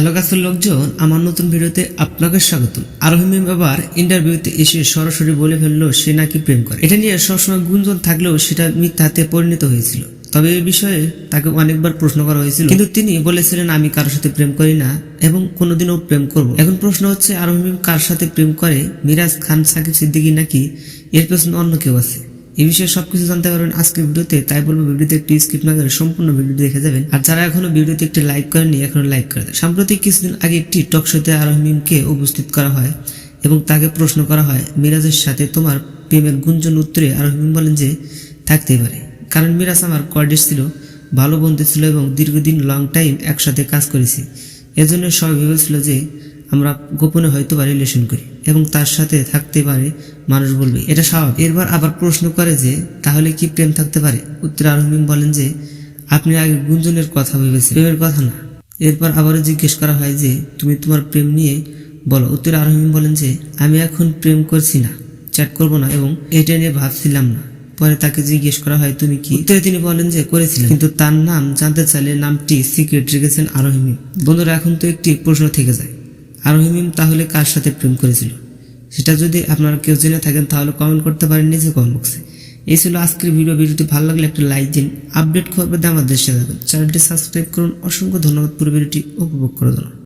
Hello গাছের লোকজন, আমার নতুন ভিডিওতে আপনাকে স্বাগতম। আরোহিম আবার ইন্টারভিউতে এসে সরাসরি বলে ফেলল সে নাকি প্রেম করে। এটা নিয়ে সবসময় গুঞ্জন থাকলেও সেটা মিথ্যাতে পরিণত হয়েছিল। তবে এই বিষয়ে তাকে অনেকবার প্রশ্ন করা হয়েছিল। কিন্তু তিনি বলেছিলেন, আমি কারোর সাথে প্রেম করি না এবং কোনোদিনও প্রেম করব এখন প্রশ্ন হচ্ছে আরোহিম কার সাথে প্রেম করে? মিরাজ খান, সাকিব সিদ্দিকী নাকি? এর পেছনে অন্য কেউ আছে? এই বিষয়ে সবকিছু জানতে পারবেন আজকের ভিডিওতে, তাই বলব ভিডিওতে একটি স্কিপ না করে সম্পূর্ণ ভিডিওটি দেখে যাবেন। আর যারা এখনও ভিডিওতে একটি লাইক করেননি, এখনও লাইক করে দেন। সাম্প্রতিক কিছুদিন আগে একটি টক শোতে আরোহিমকে উপস্থিত করা হয় এবং তাকে প্রশ্ন করা হয়, মিরাজের সাথে তোমার প্রেমের গুঞ্জন উত্তরে? আরোহিম বলেন যে, থাকতেই পারে। কারণ মিরাজ আমার কর্ডিস ছিল, ভালো বন্ধু ছিল এবং দীর্ঘদিন লং টাইম একসাথে কাজ করেছি। এজন্য সবাই ভেবেছিল যে আমরা গোপনে হয়তো বা রিলেশন করি এবং তার সাথে থাকতে পারে মানুষ বলবে, এটা স্বাভাবিক। এরপর আবার প্রশ্ন করে যে, তাহলে কি প্রেম থাকতে পারে? উত্তর আরহমিন বলেন যে, আপনি আগে গুঞ্জনের কথা ভেবেছেন। প্রেমের কথা না। এরপর আবারও জিজ্ঞেস করা হয় যে, তুমি তোমার প্রেম নিয়ে বলো। উত্তর আরহমিন বলেন যে, আমি এখন প্রেম করছি না, চ্যাট করব না এবং এটা নিয়ে ভাবছিলাম না। পরে তাকে জিজ্ঞেস করা হয়, তুমি কি? উত্তরে তিনি বলেন যে করেছিলেন কিন্তু তার নাম জানতে চাইলে নামটি সিক্রেট রেখেছেন আরোহিমিম বন্ধুরা, এখন তো একটি প্রশ্ন থেকে যায়। আরোহিমিম তাহলে কার সাথে প্রেম করেছিল? সেটা যদি আপনারা কেউ জেনে থাকেন, তাহলে কমেন্ট করতে পারেন নিজে কমেন্ট বক্সে এই ছিল আজকের ভিডিও ভিডিওটি ভালো লাগলে একটা লাইক দিন। আপডেট খবর পেতে আমাদের সাথে চ্যানেলটি সাবস্ক্রাইব করুন। অসংখ্য ধন্যবাদ। পুরো ভিডিওটি উপভোগ করে দিন